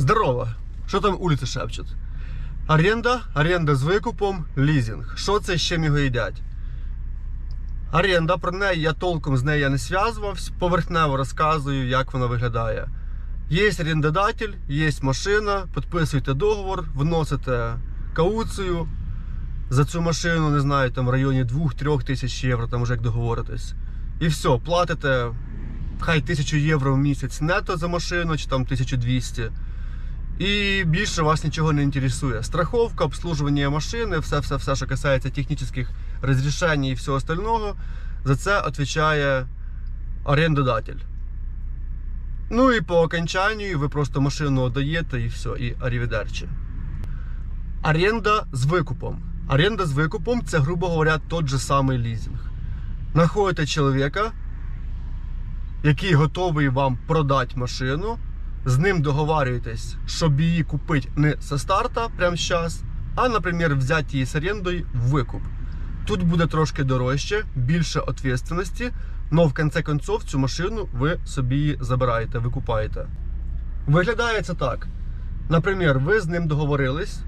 Здорово! Що там вулиці шепчуть? Аренда, аренда з викупом, лізинг. Що це чим його їдять? Аренда, про неї я толком з нею не зв'язувався, поверхнево розказую, як вона виглядає. Є орендодатель, є машина, підписуєте договор, вносите кауцію за цю машину, не знаю, там в районі 2-3 тисяч євро, там вже як договоритесь. І все, платите хай 1000 євро в місяць нето за машину, чи там 1200. І більше вас нічого не інтересує. Страховка, обслуживання машини, все-все-все, що касається технічних розрішень і всього остального, за це відповідає орендодатель. Ну і по окончанню ви просто машину отдаєте і все, і арівідерчі. Аренда з викупом. Аренда з викупом це, грубо говоря, тот же самий лізинг. Находите чоловіка, який готовий вам продати машину, з ним договарюєтесь, щоб її купити не со старта прямо зараз, а, наприклад, взяти її з орендою в викуп. Тут буде трошки дорожче, більше відповідальності, але в кінці концов цю машину ви собі її забираєте, викупаєте. Виглядає це так. Наприклад, ви з ним договорились,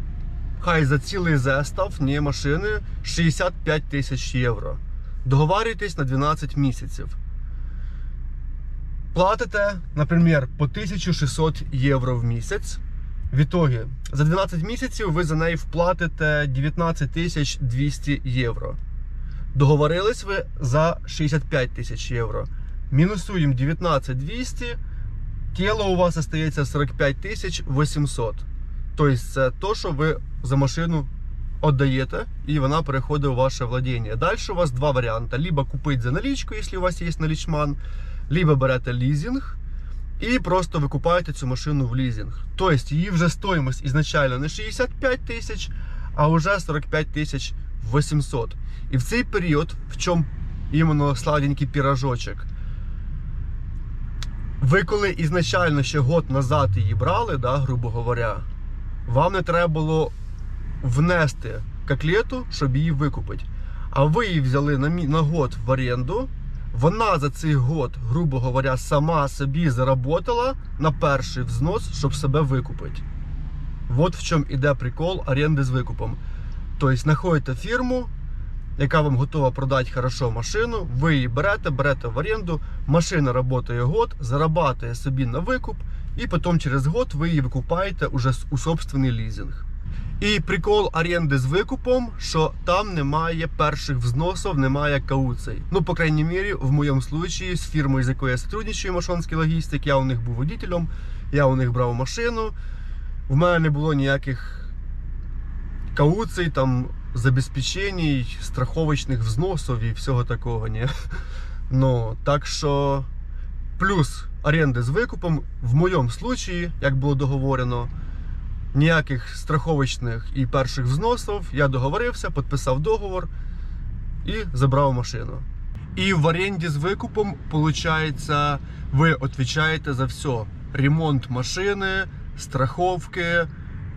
хай за цілий зестав ні машини 65 тисяч євро. Договарюєтесь на 12 місяців. Платите, наприклад, по 1600 євро в місяць. В ітогі за 12 місяців ви за неї вплатите 19 200 євро. Договорились ви за 65 тисяч євро. Мінусуємо 19 200, тіло у вас остається 45 тисяч 800. Тобто це то, що ви за машину віддаєте, і вона переходить у ваше владіння. Далі у вас два варіанти: либо купити за налічку, якщо у вас є налічман, либо берете лізинг і просто викупаєте цю машину в лізинг. Тобто її вже стоїмость ізначально не 65 тисяч, а вже 45 тисяч 800. І в цей період, в чому іменно сладенький пірожочок, ви коли ізначально ще год назад її брали, да, грубо говоря, вам не треба було внести котлету, щоб її викупити. А ви її взяли на, на год в оренду. Вона за цей год, грубо говоря, сама собі заработала на перший взнос, щоб себе викупити. От в чому іде прикол оренди з викупом. Тобто, знаходите фірму, яка вам готова продати хорошо машину, ви її берете, берете в оренду, машина працює год, зарабатує собі на викуп, і потім через год ви її викупаєте уже у собственний лізинг. І прикол оренди з викупом, що там немає перших взносів, немає кауцій. Ну, по крайній мірі, в моєму случаї, з фірмою, з якою я сотрудничаю, Машонський логістик, я у них був водителем, я у них брав машину. В мене не було ніяких кауцій, там, забезпечень, страховочних взносів і всього такого. Ні. Ну, так що плюс оренди з викупом, в моєму случаї, як було договорено, ніяких страховочних і перших взносів. Я договорився, підписав договор і забрав машину. І в оренді з викупом, виходить, ви відповідаєте за все: ремонт машини, страховки,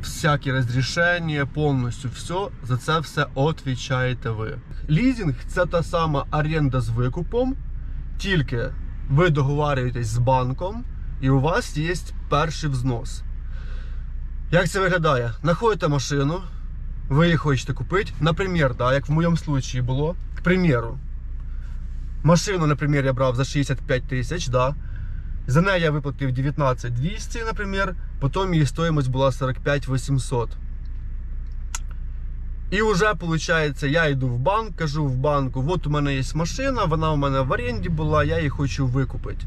всякі розрішення, повністю все. За це все відповідаєте ви. Лізинг це та сама оренда з викупом, тільки ви договарюєтесь з банком, і у вас є перший взнос. Як це виглядає? Находите машину, ви її хочете купити. Наприклад, да, як в моєму случаї було. К примеру, машину, наприклад, я брав за 65 тисяч, да. За неї я виплатив 19 200, наприклад, потім її стоїмость була 45 800. І вже, виходить, я йду в банк, кажу в банку, от у мене є машина, вона у мене в оренді була, я її хочу викупити.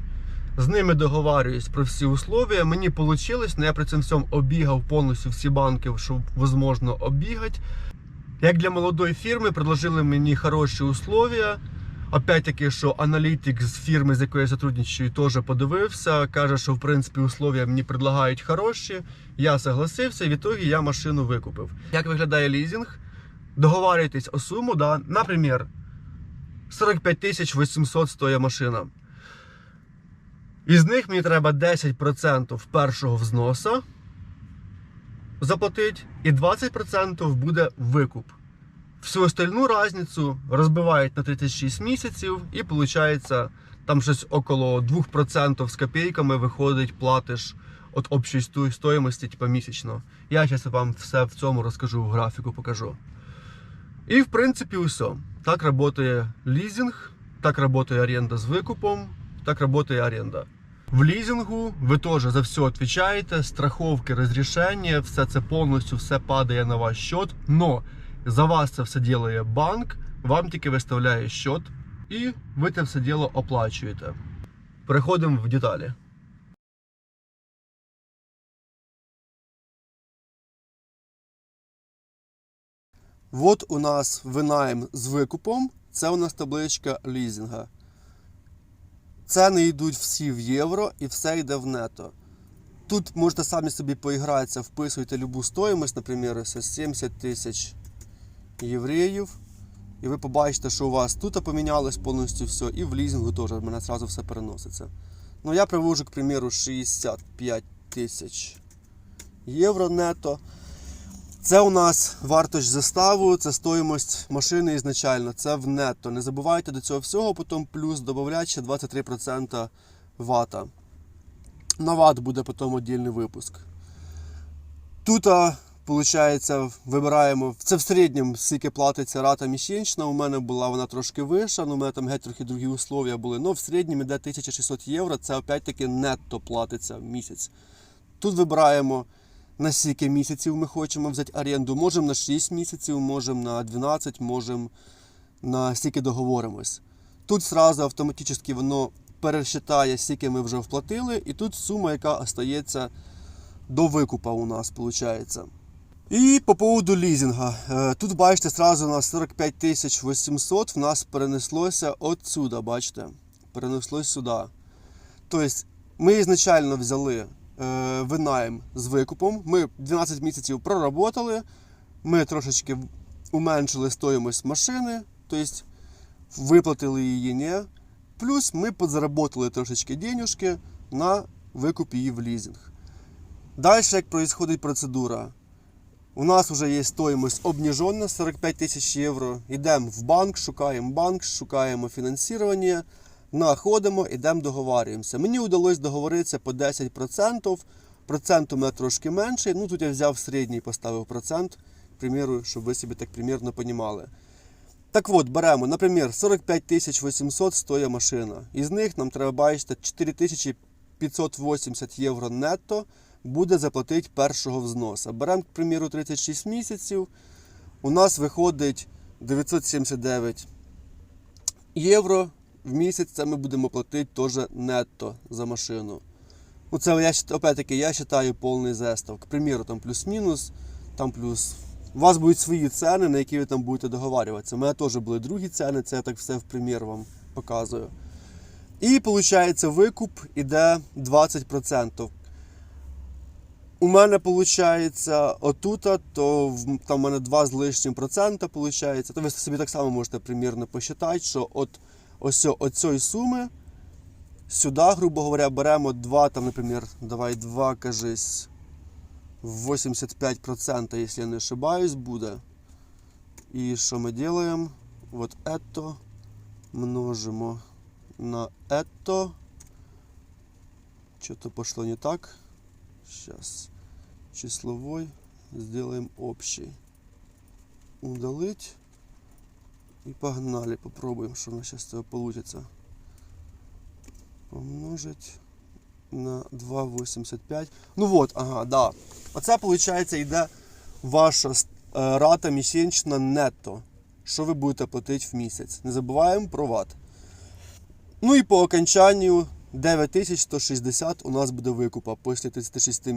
З ними договарююсь про всі условия. Мені вийшло, але я при цьому всьому обігав повністю всі банки, що можливо обігати. Як для молодої фірми, предложили мені хороші условия. Опять-таки, що аналітик з фірми, з якою я сотрудничаю, теж подивився. Каже, що в принципі условия мені предлагають хороші. Я согласився, і в ітогі я машину викупив. Як виглядає лізинг? Договарюєтесь о суму, да? наприклад, 45 тисяч 800 стоїть машина. Із них мені треба 10% першого взноса заплатити, і 20% буде викуп. Всю остальну разницю розбивають на 36 місяців, і виходить, там щось около 2% з копійками виходить, платиш от общої стоїмості, типа місячно. Я зараз вам все в цьому розкажу в графіку, покажу. І в принципі усе. Так працює лізинг, так працює оренда з викупом, так працює оренда. В лізингу ви теж за все відповідаєте, страховки, розрішення, все це повністю все падає на ваш счет. Но за вас це все ділає банк, вам тільки виставляє счет, і ви це все діло оплачуєте. Переходимо в деталі. Вот у нас винайм з викупом. Це у нас табличка лізинга. Ціни йдуть всі в євро і все йде в нето. Тут можете самі собі поігратися, вписуйте любу стоїмость, наприклад, 70 тисяч євреїв. І ви побачите, що у вас тут помінялось повністю все, і в лізингу теж в мене одразу все переноситься. Ну, я привожу, к примеру, 65 тисяч євро нето. Це у нас вартість заставу, це стоїмость машини ізначально, це в нетто. Не забувайте до цього всього, потім плюс додавати ще 23% вата. На ват буде потім віддільний випуск. Тут, виходить, вибираємо. Це в середньому скільки платиться рата місячна. У мене була вона трошки вища, ну у мене там геть трохи другі условия були. Ну, в середньому йде 1600 євро, це опять-таки нетто платиться в місяць. Тут вибираємо на скільки місяців ми хочемо взяти оренду. Можемо на 6 місяців, можемо на 12, можемо на скільки договоримось. Тут сразу автоматично воно пересчитає, скільки ми вже вплатили, і тут сума, яка остається до викупа у нас, виходить. І по поводу лізинга. Е, Тут бачите, сразу у нас 45 тисяч 800 в нас перенеслося отсюда, бачите? Перенеслось сюди. Тобто ми ізначально взяли е, винайм з викупом. Ми 12 місяців проработали, ми трошечки уменшили стоїмость машини, тобто виплатили її не. Плюс ми подзаработали трошечки денюжки на викуп її в лізинг. Далі, як відбувається процедура? У нас вже є стоїмость обніжена 45 тисяч євро. Йдемо в банк, шукаємо банк, шукаємо фінансування, знаходимо, йдемо договарюємося. Мені вдалося договоритися по 10%. Процент у мене трошки менший. Ну тут я взяв середній, поставив процент, к примеру, щоб ви собі так примірно понімали. Так от, беремо, наприклад, 45 800 стоїть машина. Із них нам треба бачити 4580 євро нетто буде заплатити першого взноса. Беремо, к примеру, 36 місяців. У нас виходить 979 євро в місяць. Це ми будемо платити теж нетто за машину. Ну, це я опять-таки я вважаю повний зестав. К примеру, там плюс-мінус, там плюс. У вас будуть свої ціни, на які ви там будете договарюватися. У мене теж були другі ціни, це я так все в примір вам показую. І виходить, викуп іде 20%. У мене виходить отут, то там у мене 2 з лишнім процента виходить. То ви собі так само можете примірно посчитати, що от ось от цієї суми сюди, грубо говоря, беремо 2, там, наприклад, давай 2, кажись, 85%, якщо я не ошибаюсь, буде. І що ми робимо? Вот это множимо на это. Что-то пошло не так. Сейчас. Числовой сделаем общий. Удалить. И погнали. Попробуем, что у нас сейчас получится. Помножить на 2,85. Ну вот, ага, да. Оце, виходить, йде ваша е, рата місячна нетто. Що ви будете платити в місяць. Не забуваємо про ват. Ну і по окончанню 9160 у нас буде викупа. Після 36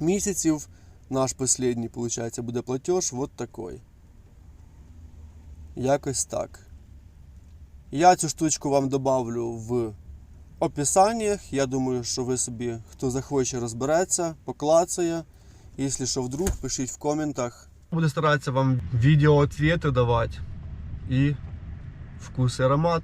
місяців наш последній, виходить, буде платеж вот такой. Якось так. Я цю штучку вам добавлю в описаннях. Я думаю, що ви собі, хто захоче, розбереться, поклацає. Якщо що вдруг, пишіть в коментах. Буду старатися вам відео відповіді давати. І вкус і аромат.